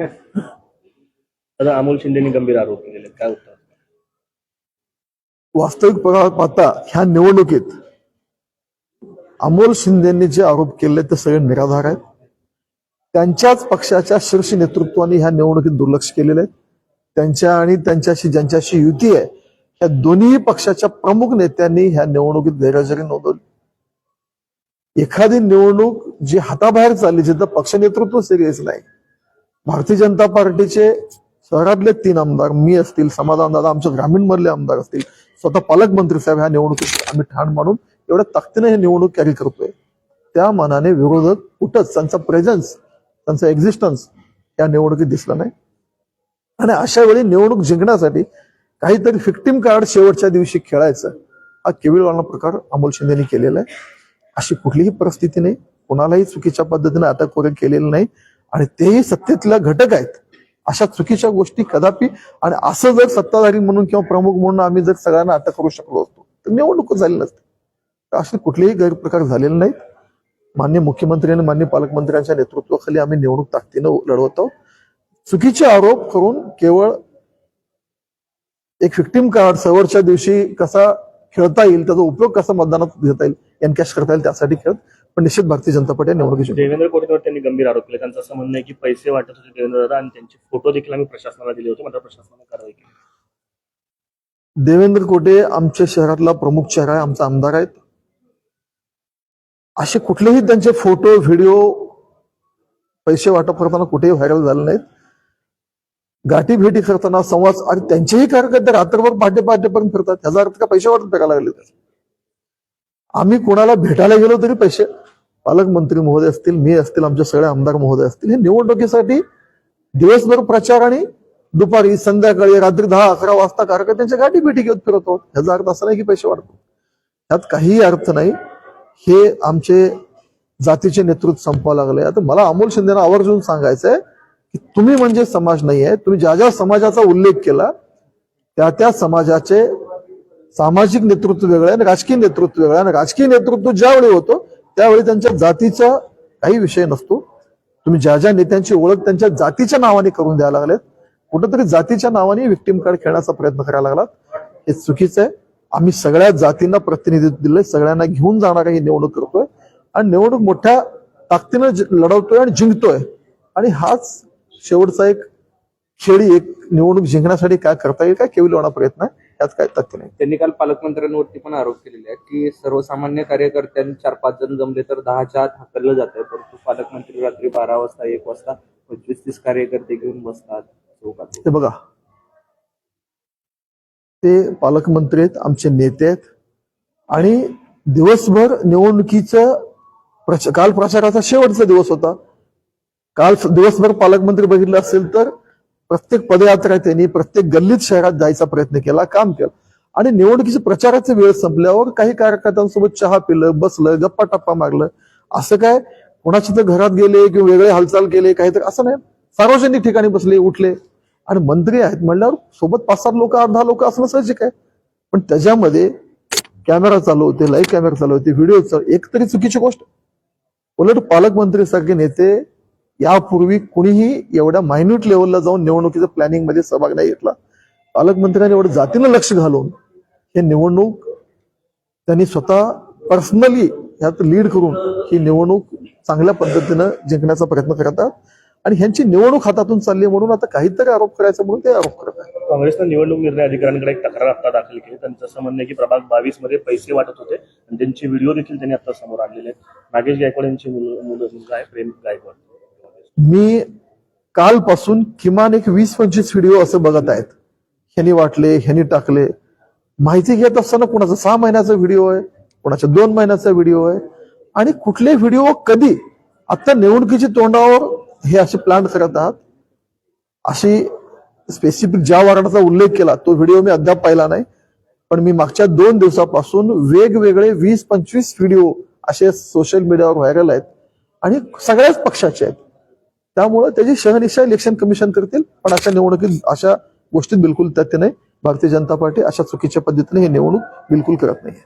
आता अमोल शिंदेनी गंभीर आरोप केलेले काय उत्तर? वास्तविक प्रकार पाहता ह्या निवडणुकीत अमोल शिंदेनी जे आरोप केले ते सगळे निराधार आहेत. त्यांच्याच पक्षाच्या शीर्ष नेतृत्वाने ह्या निवडणुकीत दुर्लक्ष केलेलं आहे त्यांच्या आणि त्यांच्याशी ज्यांच्याशी युती आहे या दोन्ही पक्षाच्या प्रमुख नेत्यांनी ह्या निवडणुकीत गैरहजेरी नोंदवली. एखादी निवडणूक जी हाताबाहेर चालली जिथं पक्ष नेतृत्व सिरियस नाही भारतीय जनता पार्टीचे शहरातले तीन आमदार मी असतील समाधान दादा आमच्या ग्रामीण मधले आमदार असतील स्वतः पालकमंत्री साहेब ह्या निवडणुकीत आम्ही ठाण मानून एवढ्या ताकदीने हे निवडणूक कॅरी करतोय. त्या मानाने विरोधक कुठंच त्यांचा प्रेझन्स त्यांचा एक्झिस्टन्स या निवडणुकीत दिसलं नाही. आणि अशा वेळी निवडणूक जिंकण्यासाठी काहीतरी फिक्टिम कार्ड शेवटच्या दिवशी खेळायचं हा केविलवाना प्रकार अमोल शिंदेनी केलेला आहे. अशी कुठलीही परिस्थिती नाही कोणालाही चुकीच्या पद्धतीने अटक वगैरे केलेली नाही. आणि तेही सत्तेतल्या घटक आहेत. अशा चुकीच्या गोष्टी कदापि आणि असं जर सत्ताधारी म्हणून किंवा प्रमुख म्हणून आम्ही जर सगळ्यांना अटक करू शकलो असतो तर निवडणूक झाली नसते असे कुठलेही गैरप्रकार झालेले नाहीत. मान्य मुख्यमंत्री आणि मान्य पालकमंत्र्यांच्या नेतृत्वाखाली आम्ही निवडणूक ताकदीनं लढवत. आहोत चुकीचे आरोप करून केवळ एक फिक्टिम कार्ड सवरच्या दिवशी कसा खेळता येईल त्याचा उपयोग कसा मतदानात घेता येईल एनकॅश करता येईल त्यासाठी खेळत पण निश्चित भारतीय जनता पार्टी निवडणुकीची देवेंद्र कोटेवर त्यांनी गंभीर आरोप केले. त्यांचं असं म्हणणं आहे की पैसे वाटत होते देवेंद्र दादा आणि त्यांचे फोटो देखील आम्ही प्रशासनाला दिले होते मात्र प्रशासनाने कारवाई केली. देवेंद्र कोटे आमच्या शहरातला प्रमुख चेहरा आहे आमचा आमदार आहेत. असे कुठलेही त्यांचे फोटो व्हिडिओ पैसे वाटप करताना कुठेही व्हायरल झाले नाहीत. गाठी भेटी करताना संवाद आणि त्यांचेही कार्यकर्ते रात्रभर पहाटे पहाटेपर्यंत फिरतात. ह्याचा अर्थ का पैसे वाटप करायला लागले. आम्ही कोणाला भेटायला गेलो तरी पैसे पालकमंत्री महोदय असतील मी असतील आमचे सगळे आमदार महोदय असतील हे निवडणुकीसाठी दिवसभर प्रचार आणि दुपारी संध्याकाळी रात्री दहा अकरा वाजता कार्यकर्त्यांच्या गाठी भेटी घेत फिरत आहोत. ह्याचा अर्थ असा नाही की पैसे वाढतो ह्यात काहीही अर्थ नाही. हे आमचे जातीचे नेतृत्व संपवा लागले आता मला अमोल शिंदेना आवर्जून सांगायचंय की तुम्ही म्हणजे समाज नाही आहे. तुम्ही ज्या ज्या समाजाचा उल्लेख केला त्या त्या समाजाचे सामाजिक नेतृत्व वेगळं आहे आणि राजकीय नेतृत्व वेगळं आहे. आणि राजकीय नेतृत्व ज्यावेळी होतो त्यावेळी त्यांच्या जातीचा काही विषय नसतो. तुम्ही ज्या ज्या नेत्यांची ओळख त्यांच्या जातीच्या नावाने करून द्यायला लागलेत कुठंतरी जातीच्या नावाने विक्टिम कार्ड खेळण्याचा प्रयत्न करायला लागलात. हे चुकीचं आहे. आम्ही सगळ्या जातींना प्रतिनिधित्व दिलंय सगळ्यांना घेऊन जाणारा ही निवडणूक करतोय. आणि निवडणूक मोठ्या ताकदीनं लढवतोय आणि जिंकतोय. आणि हाच शेवटचा एक खेळी एक निवडणूक जिंकण्यासाठी काय करता येईल काय केवळ होणार प्रयत्न आहे. यात काय तथ्य नाही. त्यांनी काल पालकमंत्र्यांवरती पण आरोप केलेले आहेत की सर्वसामान्य कार्यकर्त्यांनी चार पाच जण जमले तर दहाच्या आत हाकललं जातंय परंतु पालकमंत्री रात्री बारा वाजता एक वाजता पंचवीस तीस कार्यकर्ते घेऊन बसतात चौकात ते बघा. ते पालकमंत्री आहेत आमचे नेते आहेत. आणि दिवसभर निवडणुकीचं प्रच- काल प्रचाराचा शेवटचा दिवस होता. काल दिवसभर पालकमंत्री बघितलं असेल तर प्रत्येक पदयात्रा त्यांनी प्रत्येक गल्लीत शहरात जायचा प्रयत्न केला काम केलं. आणि निवडणुकीची प्रचाराचा वेळ संपल्यावर काही कार्यकर्त्यांसोबत चहा पिलं बसलं गप्पा टप्पा मारलं. असं काय? कोणाच्या तर घरात गेले किंवा वेगळे हालचाल केले काहीतरी असं नाही. सार्वजनिक ठिकाणी बसले उठले. आणि मंत्री आहेत म्हणल्यावर सोबत पाच सात लोक आठ दहा लोक असणं साहजिक आहे पण त्याच्यामध्ये कॅमेरा चालू होते लाईव्ह कॅमेरा चालू होते व्हिडिओ चालू एक तरी चुकीची गोष्ट. उलट पालकमंत्री सारखे नेते यापूर्वी कुणीही एवढ्या मायन्यूट लेवलला जाऊन निवडणुकीच्या प्लॅनिंगमध्ये सहभाग नाही घेतला. पालकमंत्र्यांनी एवढं जातीनं लक्ष घालून हे निवडणूक त्यांनी स्वतः पर्सनली ह्यात लीड करून ही निवडणूक चांगल्या पद्धतीनं जिंकण्याचा प्रयत्न करतात आणि ह्यांची निवडणूक हातातून चालली म्हणून आता काहीतरी आरोप करायचा म्हणून ते आरोप करत आहेत. काँग्रेसनं निवडणूक निर्णय अधिकाऱ्यांकडे एक तक्रार आता दाखल केली. त्यांचं असं म्हणणं आहे की प्रभाग बावीसमध्ये पैसे वाटत होते. आणि त्यांचे व्हिडिओ देखील त्यांनी आता समोर आणलेले आहेत. नागेश गायकवाड यांची मुलं मुलं मुलगा आहे प्रेम गायकवाड. मी कालपासून किमान एक वीस पंचवीस व्हिडिओ असं बघत आहेत. ह्यानी वाटले ह्यानी टाकले. माहिती घेत असताना कुणाचा सहा महिन्याचा व्हिडिओ आहे कुणाच्या दोन महिन्याचा व्हिडिओ आहे. आणि कुठले व्हिडिओ कधी? आत्ता निवडणुकीच्या तोंडावर हे असे प्लॅन करत आहात. अशी स्पेसिफिक ज्या वारणाचा उल्लेख केला तो व्हिडिओ मी अद्याप पाहिला नाही. पण मी मागच्या दोन दिवसापासून वेगवेगळे वीस पंचवीस व्हिडिओ असे सोशल मीडियावर व्हायरल आहेत. आणि सगळ्याच पक्षाचे आहेत. त्यामुळे त्याची शहनिशा इलेक्शन कमिशन करतील. पण अशा निवडणुकीत अशा गोष्टीत बिलकुल तथ्य नाही. भारतीय जनता पार्टी अशा चुकीच्या पद्धतीने ही निवडणूक बिलकुल करत नाही